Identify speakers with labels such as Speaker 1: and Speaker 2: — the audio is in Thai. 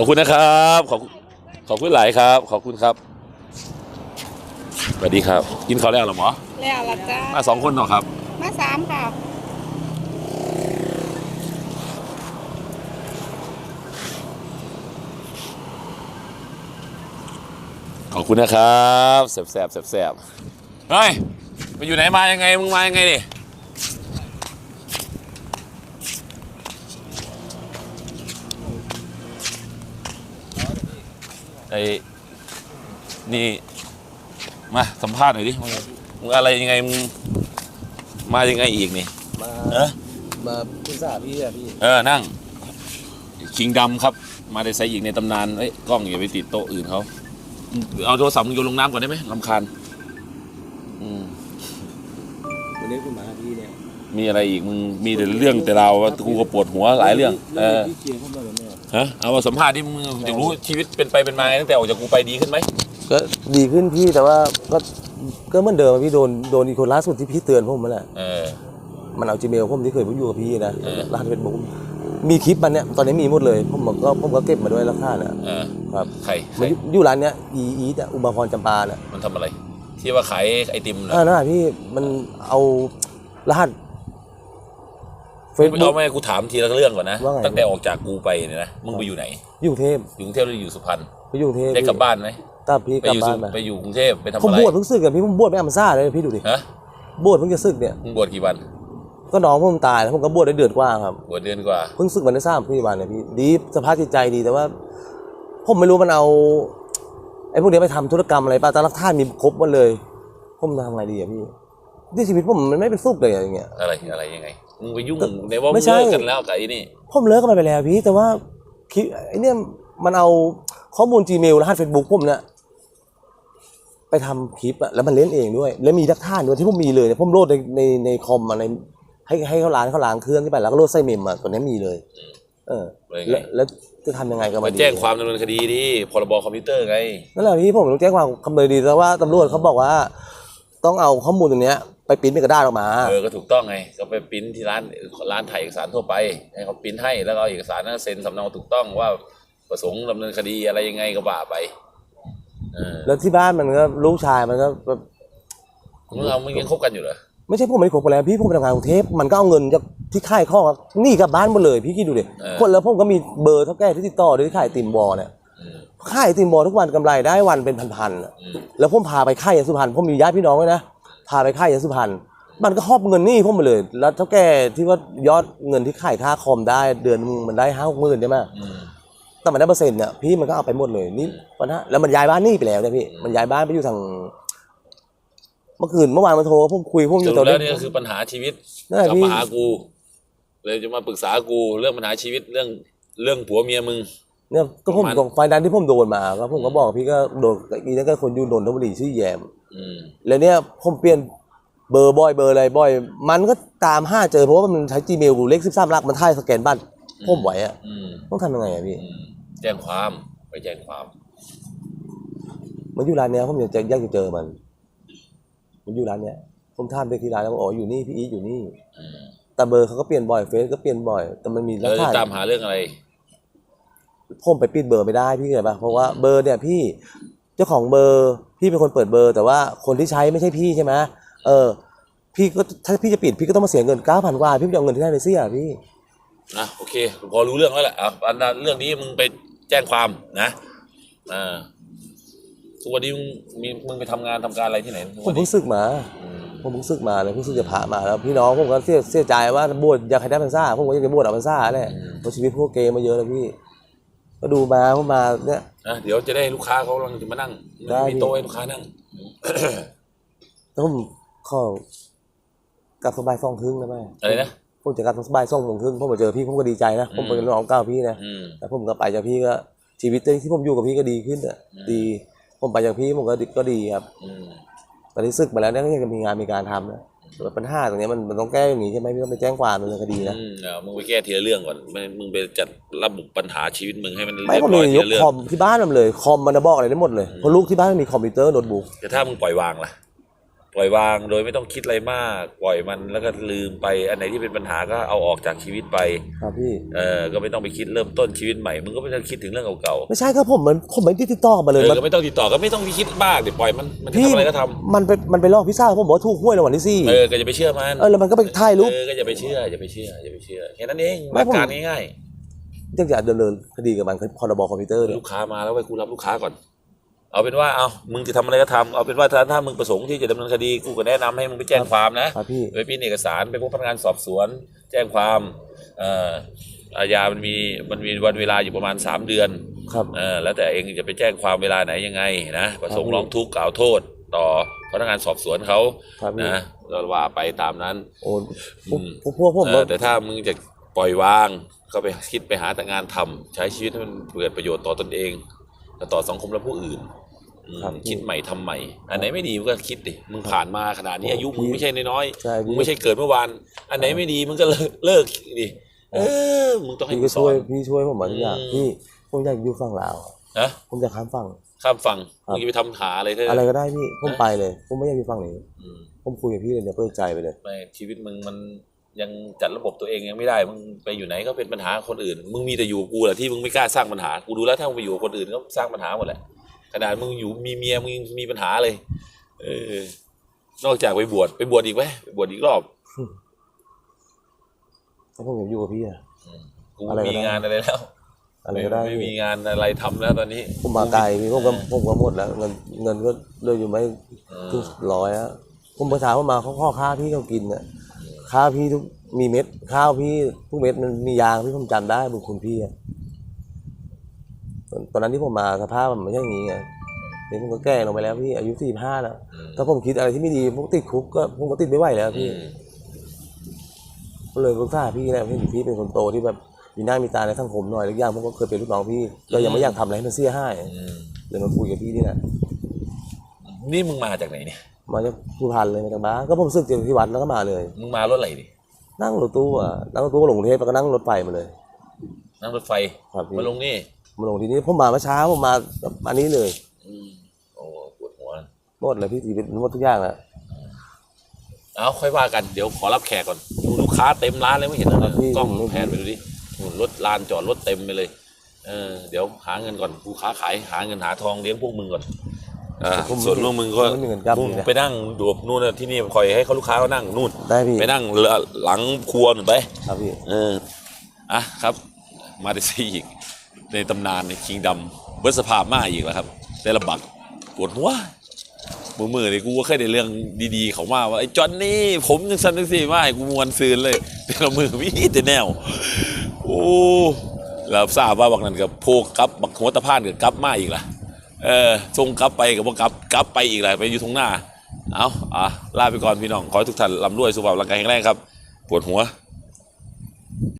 Speaker 1: ขอบคุณนะครับ ขอบขอบคุณหลายครับ ขอบคุณครับสวัสดีครับ กินข้าวแล้วเหรอหมอ
Speaker 2: แล้วละจ้า
Speaker 1: มาสองคนเนาะครับ
Speaker 2: มาสามค่ะ
Speaker 1: ขอบคุณนะครับแสบแสบแสบแสบเฮ้ยไปอยู่ไหนมายังไงมึงมายังไงดิ ไอ้นี่มาสัมภาษณ์หน่อยดิมึงมึงอะไรยังไงมึงมายังไงอีกนี่
Speaker 3: มา
Speaker 1: เออ
Speaker 3: มาปรึกษาพี่อะพี่
Speaker 1: เออนั่งชิงดำครับ มาได้ใส่อีกในตำนานเอ้ยกล้องอย่าไปติดโต๊ะอื่นเขาเอาโทรศัพท์มึงโยนลงน้ำก่อนได้ไหมลำคาญอืม
Speaker 3: วันนี้คุณมาหาพี่เนี่ย
Speaker 1: มีอะไรอีกมึงมีแต่เรื่องแต่เราวอะกูก็ปวดหัวหลายเรื่อง เออ
Speaker 3: พี่เคลียร์เข้ามาแล้วเนี่ย
Speaker 1: ฮะเอามาสัมภาษณ์ที่มึงอยากรู้ชีวิตเป็นไปเป็นมาไงตั้งแต่ออกจากกูไปดีขึ้นไหม
Speaker 3: ก็ดีขึ้นพี่แต่ว่าก็ก็เหมือนเดิมอะพี่โดนโดนอีกคนล่าสุดที่พี่เตือนผมมาแหละ
Speaker 1: เออ
Speaker 3: มันเอาจีเมลผมที่เคยผมอยู่กับพี่นะ
Speaker 1: เออ
Speaker 3: รหัสเฟซบุ๊กมีคลิปมันเนี่ยตอนนี้มีหมดเลยผมก็ผมก็เก็บมาด้วยราคาน่ะ
Speaker 1: เออ
Speaker 3: ครับ
Speaker 1: ใครใคร
Speaker 3: มันอยู่อยู่ร้านเนี้ยอีอีทอะอุมาพรจำปาเนี่ย
Speaker 1: มันทำอะไร ที่ว่าขายไอติมนะ
Speaker 3: อ่านั่นแหละพี่มันเอารหัส เฟซ
Speaker 1: เอา
Speaker 3: บุ๊ก
Speaker 1: ไม่กูถามทีละเรื่องก่อนนะ
Speaker 3: ว่าไง
Speaker 1: ตั้งแต่ออกจากกูไปเนี่ยนะ มึงไปอยู่ไหน
Speaker 3: อยู่กรุงเทพ
Speaker 1: อยู่กรุงเทพหรืออยู่สุพรรณ
Speaker 3: ไปอยู่กรุงเทพ
Speaker 1: ได้กลับบ้านไหม
Speaker 3: กลับพี่
Speaker 1: ไป
Speaker 3: กลั
Speaker 1: อบยู่
Speaker 3: บ้า
Speaker 1: สุ
Speaker 3: นมา
Speaker 1: ไปอยู่กรุงเทพไปทำ
Speaker 3: ผม
Speaker 1: อะไร
Speaker 3: บวชเพิ่งสึกกับพี่ผมบวชไม่อัมซ่าเลยพี่ดูดิ
Speaker 1: ฮะ
Speaker 3: บวชเพิ่งจะสึกเนี่ย
Speaker 1: มึงบวชกี่วัน
Speaker 3: ก็น้องผมตายแล้วผมก็บวชได้เดือนกว่าครับ
Speaker 1: บวชเดือนกว่า
Speaker 3: เพิ่งสึกวันที่สามพฤศจิกายนเนี่ยพี่ดีสภาพจิตใจดีแต่ว่า ผมไม่รู้มันเอาไอ้พวกนี้ไปทำธุรกรรมอะไรป่ะแต่รักท่านมีครบหมดเลย ผมทำไงดีอะพี่ที่ชีวิตผมมันไม่เป็นสุขเลยอะอย่างเงี้ย
Speaker 1: อะไรอะไรยังไง มึงไปยุ่ง
Speaker 3: ก็
Speaker 1: ในว่า
Speaker 3: ไม่
Speaker 1: มึง
Speaker 3: ใช่
Speaker 1: เลิกกันแล้วกับไอ้นี่
Speaker 3: ผมเลิกกันไปแล้วพี่ แต่ว่าคิดไอ้เนี่ยมันเอาข้อมูล Gmail รหัส Facebook ผมเนี่ยไปทำคลิปอะแล้วมันเล่นเองด้วย แล้วมีรักท่านด้วยที่ผมมีเลยเนี่ยผมโหลดในในในคอมมาในให้ให้เขาล้างเขาล้างเครื่องที่ไปแล้วก็โหลดไส้เมมมาตัวนี้มีเลย เออ
Speaker 1: เลยไง
Speaker 3: แล้วแล้วจะทำยังไงกับ
Speaker 1: ไป
Speaker 3: มันดี
Speaker 1: แจ้งความดำเนินคดีดิพรบคอมพิวเตอร์ไง
Speaker 3: นั่นแหละพี่ผมต้องแจ้งความคำเลยดีแต่ว่าตำรวจเขาบอกว่า ต้องเอาข้อมูลตรงเนี้ย ไปปริ้นเป็นกระดาษออกมา
Speaker 1: เออก็ถูกต้องไงก็ไปปริ้นที่ร้านร้านถ่ายเอกสารทั่วไปให้เขาปริ้นให้แล้วก็เอาเอกสารนั้นเซ็นสำเนาถูกต้องว่าประสงค์ดำเนินคดีอะไรยังไงก็ว่าไปเออ
Speaker 3: แล้วที่บ้านมันก็ลูกชายมันก็แบบ
Speaker 1: มึงเอามึงยังคบกันอยู่เหรอ
Speaker 3: ไม่ใช่ผมไม่ได้คบกันแล้วพี่ผมไปทำงานกรุงเทพมันก็เอาเงินจากที่ค่ายข้อครับหนี่กลับบ้านหมดเลย พี่คิดดูดิคนแล้วผมก็มีเบอร์เท่าแก่ที่ติดต่อด้วยที่ขายไอติมบอลเนี่ย
Speaker 1: อืม
Speaker 3: ขายไอติมบอลทุกวันกำไรได้วันเป็นพันๆอะ
Speaker 1: อืม
Speaker 3: แล้วผมพาไปค่ายยาสุพรรณผมมีญาติพี่น้องไว้นะ พาไปค่ายยาสุพรรณมันก็หอบเงินหนี่ผมไปเลย แล้วเท่าแก่ที่ว่ายอดเงินที่ขายค่าคอมได้เดือนนึงมันได้ห้าหกหมื่นใช่ไหม
Speaker 1: อืม
Speaker 3: แต่มันได้เปอร์เซ็นต์เนี่ยพี่มันก็เอาไปหมดเลยนี่ปัญหาแล้วมันย้ายบ้านนี่ไปแล้วเนี่ยพี่มันย้ายบ้านไปอยู่ทางเมื่อคืนเมื่อวานมาโทรผมคุยผมอ
Speaker 1: ส
Speaker 3: ยู่
Speaker 1: รุ
Speaker 3: ตอ
Speaker 1: ป
Speaker 3: น
Speaker 1: แล้ว
Speaker 3: นี้
Speaker 1: นี่ก็คือปัญหาชีวิต
Speaker 3: นั่นแหละ
Speaker 1: กลับ
Speaker 3: พี่
Speaker 1: มาหากู เลยจะมาปรึกษากูเรื่องปัญหาชีวิตเรื่องเรื่องผัวเมียมึง
Speaker 3: เนี่ยก็ผม
Speaker 1: ประมาณ
Speaker 3: ของไฟนั้นที่ผมโดนมาก็ผมก็บอกพี่ก็โดนอีนั่นก็คนอยู่นนทบุรีชื่อแยม
Speaker 1: อืม
Speaker 3: แล้วเนี่ยผมเปลี่ยนเบอร์บ่อยเบอร์อะไรบ่อย มันก็ตามห้าเจอเพราะว่ามันใช้ Gmail เลขสิบสามหลักมันท่ายสแกนบัตรผมไหวอะ
Speaker 1: อืม
Speaker 3: ต้องทำยังไงอะพี่
Speaker 1: อืมแจ้งความไปแจ้งความ
Speaker 3: มันอยู่ร้านเนี้ยผมอยากจะอยากจะเจอมัน มันอยู่ร้านเนี้ยผมถามเด็กที่ร้านแล้วบอกอ๋ออยู่นี่พี่อีทอยู่นี่
Speaker 1: อืม
Speaker 3: แต่เบอร์เขาก็เปลี่ยนบ่อยเฟซก็เปลี่ยนบ่อย แต่มันมี
Speaker 1: แล้
Speaker 3: ร
Speaker 1: วจะ
Speaker 3: หัส
Speaker 1: ตามหาเรื่องอะไร
Speaker 3: ผมไปปิดเบอร์ไม่ได้พี่เข้าใจปะเพราะว่าเบอร์เนี่ยพี่เจ้าของเบอร์พี่เป็นคนเปิดเบอร์ แต่ว่าคนที่ใช้ไม่ใช่พี่ใช่ไหมเออ พี่ก็ถ้าพี่จะปิดพี่ก็ต้องมาเสียเงินเก้าพันกว่าพี่ไม่จะเอาเงินที่ไหนไปเสียพี่
Speaker 1: อะโอเคพอรู้เรื่องแล้วแหละอะอันนั้นเรื่องนี้มึงไปแจ้งความนะอ่าทุกวันนี้มึงมีมึงไปทำงานทำการอะไรที่ไหนทุก
Speaker 3: ผ
Speaker 1: วั
Speaker 3: ม
Speaker 1: น
Speaker 3: เพิ่
Speaker 1: นี้
Speaker 3: งศึกมา
Speaker 1: อืม
Speaker 3: ผมเพิ่งศึกมาเลยเพิ่งศึกจะพระมาแล้วพี่น้องผมก็เสียเสียใจว่าบวชอยากให้ได้พรรษาผมก็อยากจะบวชเอาพรรษาแหละเพราะชีวิตพวกเกย์มาเยอะแล้วพี่ ก็ดูมาผมมาเนี่ย
Speaker 1: อะเดี๋ยวจะได้ลูกค้าเขากำลังจะมานั่ง
Speaker 3: ได้
Speaker 1: มีโต๊ะให้ลูกค้านั่ง
Speaker 3: แล้วผมขอกลับสบายสองครึ่งนะแม่
Speaker 1: อะไรนะ
Speaker 3: ผมจะกลับสบายสองโมงครึ่งผมมาเจอพี่ผมก็ดีใจนะผมเป็นน้องเก้าพี่นะ
Speaker 1: อืม
Speaker 3: แต่ผมก็ไปจากพี่ก็ชีวิตที่ผมอยู่กับพี่ก็ดีขึ้นอะ
Speaker 1: อืม
Speaker 3: ดีผมไปจากพี่ผมก็ดีก็ดีครับ
Speaker 1: อืม
Speaker 3: ตอนนี้ศึกมาแล้วเนี่ยก็ยังมีงานมีการทำนะ แต่ปัญหาตรงเนี้ยมันมันต้องแก้อย่างนี้ใช่ไหมพี่ต้องไปแจ้งความดำเนินคดีนะ
Speaker 1: อืมเออมึงไปแก้ทีละเรื่องก่อนไม่มึงไปจัดระบบปัญหาชีวิตมึงให้มัน
Speaker 3: ไม่
Speaker 1: เรีย
Speaker 3: ผม
Speaker 1: บร้อย
Speaker 3: มี
Speaker 1: ที
Speaker 3: ยก
Speaker 1: ละเรื่อง
Speaker 3: คอมที่บ้านมันเลยคอมมันจะบอกอะไรได้หมดเลยเพราะลูกที่บ้านมันมีคอมพิวเตอร์โน้ตบุ๊ก
Speaker 1: แต่ถ้ามึงปล่อยวางล่ะพป ล่อยวางโดยไม่ต้องคิดอะไรมาก ปล่อยมันแล้วก็ลืมไป อันไหนที่เป็นปัญหาก็เอาออกจากชีวิตไป
Speaker 3: ครับพี่
Speaker 1: เออก็ไม่ต้องไปคิดเริ่มต้นชีวิตใหม่มึงก็ไม่ต้องคิดถึงเรื่องเก่า
Speaker 3: ไม่ใช่ครับผมมันผมไม่ได้ติดต่อมา
Speaker 1: ๆ
Speaker 3: เลย
Speaker 1: เออ
Speaker 3: มัน
Speaker 1: ก็ไม่ต้องติดต่อก็ไม่ต้องไปคิดมากเดี๋ยวปล่อยมันมันจะ
Speaker 3: พี่
Speaker 1: ทำอะไรก็ทำ
Speaker 3: มันไปมันไปลอกพิซซ่าผมบอกว่าถูกหวยรางวัลที่สี่
Speaker 1: เออก็จะไปเชื่อมัน
Speaker 3: เออแล้วมันก็ไปถ่ายรูป
Speaker 1: เออก็อย่าไปเชื่ออย่าไปเชื่ออย่าไปเชื่อแค่นั้นเอง
Speaker 3: ไม่
Speaker 1: หลัก
Speaker 3: ผม
Speaker 1: การง่าย
Speaker 3: ยังจะดำเนินคดีกับมันพรบคอมพิวเตอร์
Speaker 1: ๆ
Speaker 3: เนี่ย
Speaker 1: ลูกค้ามาแล้วไปกูรับลูกค้าก่อน เอาเป็นว่าเอามึงจะทำอะไรก็ทำเอาเป็นว่าถ้าถ้ามึงประสงค์ที่จะดำเนินคดีกูก็แนะนำให้มึงไปแจ้งความนะ
Speaker 3: ครับพี่
Speaker 1: ไปพิมพ์เอกสารไปพบพนักงานสอบสวน แจ้งความเอ่ออาญามันมีมันมีวันเวลาอยู่ประมาณ 3 เดือน
Speaker 3: ครับ
Speaker 1: เออแล้วแต่เองจะไปแจ้งความเวลาไหนยังไงนะประสงค์ร้องทุกข์กล่าวโทษ ต่อพนักงานสอบสวนเขา
Speaker 3: ครับพี่
Speaker 1: นะก็ว่าไปตามนั้น
Speaker 3: โอ้พวก
Speaker 1: อืม
Speaker 3: พวกพวกผม
Speaker 1: เออแต่ถ้ามึงจะปล่อยวางก็ไปคิดไปหาแต่งานทำใช้ชีวิตให้มันเกิดประโยชน์ต่อตนเองและ ต่อสังคมและผู้อื่นอืม
Speaker 3: ครับ
Speaker 1: คิดใหม่ทำใหม่ อันไหนไม่ดีมึงก็คิดดิมึงผ่านมาขนาดนี้อายุมึงไม่ใช่น้อยๆ
Speaker 3: ใช่
Speaker 1: มึง
Speaker 3: พี่
Speaker 1: ไม่ใช่เกิดเมื่อวาน อันไหนไม่ดีมึงก็เลิกเลิกดิเออมึงต้องให้
Speaker 3: พี่
Speaker 1: กู
Speaker 3: ก็
Speaker 1: ส
Speaker 3: ช่
Speaker 1: อ
Speaker 3: วย
Speaker 1: น
Speaker 3: พี่ช่วยผมมาทุกอย่าง
Speaker 1: อืม
Speaker 3: พี่ผมอยากอยู่ฝั่งลาว
Speaker 1: นะ
Speaker 3: ผมอยากข้ามฝั่ง
Speaker 1: ข้ามฝั่ง
Speaker 3: ครับ
Speaker 1: มึงจะไปทำหาอะไรเธอ
Speaker 3: อะไรก็ได้พี่ผมไปเลย ผมไม่อยากอยู่ฝั่งนี้
Speaker 1: อืม
Speaker 3: ผมคุยกับพี่เลยเนี่ยเปิดใจไปเลย
Speaker 1: ไม่ชีวิตมึงมัน ยังจัดระบบตัวเองยังไม่ได้มึงไปอยู่ไหนก็เป็นปัญหาคนอื่น มึงมีแต่อยู่กับกูแหละที่มึงไม่กล้าสร้างปัญหากูดูแล้วถ้ามึงไปอยู่กับคนอื่นก็สร้างปัญหาหมดแหละขนาดมึงอยู่มีเมียมึงยังมีปัญหาเลย เออนอกจากไปบวชไปบวชอีกไหมไปบวชอีกรอบ
Speaker 3: ถ้าผมอยากอยู่กับพี่อะ
Speaker 1: กู
Speaker 3: อะไรก็
Speaker 1: มี
Speaker 3: ได้
Speaker 1: งานอะไรแล้ว
Speaker 3: อะไรก็ได้
Speaker 1: ไม่
Speaker 3: พี่
Speaker 1: มีงานอะไรทำแล้วตอนนี้
Speaker 3: ผมมาไกลพี่ผมก็ผมก็หมดแล้วเงินเงินก็เหลยอยู่ไม่
Speaker 1: เออ
Speaker 3: ถึงร้อยอะผมภาษาผมมาเขาข้อข้าวพี่เขากินอะ ข้าวพี่ทุกมีเม็ด ข้าวพี่ทุกเม็ดมันมียางพี่ผมจำได้บุญคุณพี่อะตอนตอนนั้นที่ผมมาสภาพมันไม่ใช่อย่างนี้ไงเดี๋ยวผมก็แก่ลงไปแล้วพี่อายุสี่ห้าแล้ว
Speaker 1: อืม
Speaker 3: ถ้าผมคิดอะไรที่ไม่ดีผมติดคุกก็ผมก็ติดไม่ไหวแล้วพี่
Speaker 1: อืม
Speaker 3: ก็เลยปรึกษาพี่แหละพี่พี่เป็นคนโตที่แบบมีหน้ามีตาในสังคมหน่อยหรืออย่างผมก็เคยเป็นลูกน้องพี่ก็ยังไม่อยากทำอะไรให้มันเสียหาย
Speaker 1: อืม
Speaker 3: เลยมาคุยกับพี่นี่แหละ
Speaker 1: นี่มึงมาจากไหนเนี่ย
Speaker 3: มาจากสุพรรณเลยมาจากบ้านก็ผมสึกจากที่วัดแล้วก็มาเลย
Speaker 1: มึงมารถอะไรดิ
Speaker 3: นั่งรถตู้อะนั่งรถตู้ลงกรุงเทพแล้วก็นั่งรถไฟมาเลย
Speaker 1: นั่งรถไฟ
Speaker 3: ครับพี่
Speaker 1: มาลงนี่
Speaker 3: มาลงทีนี้ผมมาเมื่อเช้าผมมาอันนี้เลย
Speaker 1: อืมโอ้ปวดหัว
Speaker 3: หมดเลยพี่ชีวิตหมดทุกอย่างแล้ว
Speaker 1: เอาค่อยว่ากันเดี๋ยวขอรับแขกก่อนดูลูกค้าเต็มร้านเลยไม่เห็นเหรอ
Speaker 3: ครับพี่
Speaker 1: กล้อง
Speaker 3: ผม
Speaker 1: แพนไปดูดิหุ่นรถลานจอดรถเต็มไปเลย เออ เดี๋ยวหาเงินก่อนกูค้าขายหาเงินหาทองเลี้ยงพวกมึงก่อน อ่า
Speaker 3: ผมไม่
Speaker 1: ส่วนพวกมึงก็
Speaker 3: ผมไม่มีเงินกลับ
Speaker 1: มึง
Speaker 3: นี่นะ
Speaker 1: ไปนั่งดูนู่นน่ะที่นี่คอยให้เขาลูกค้าเขานั่งนู่น
Speaker 3: ได้พี่
Speaker 1: ไปนั่งหลังครัวหน่อยไป
Speaker 3: ครับพี่
Speaker 1: เออ อะครับ มาได้ซีอีก ในตำนานในคิงดำเบิร์สภาพมาอีกแล้วครับ แต่ละบักปวดหัวมือมือนี่กูก็เคยได้เรื่องดีๆเขามาว่าไอ้จอนนี่ผมยังสันนึกสิมาให้กูมวนซืนเลย แต่ละมือมีแต่แนว โอ้แล้วทราบว่าบักนั้นกับโพกกลับบักหัวตะพานกับกลับมาอีกล่ะ เออทรงกลับไปกับว่ากลับกลับไปอีกหละไปอยู่ทงหน้า เอาอะลาไปก่อนพี่น้อง ขอให้ทุกท่านร่ำรวยสุขภาพร่างกายแข็งแรงครับ ปวดหัว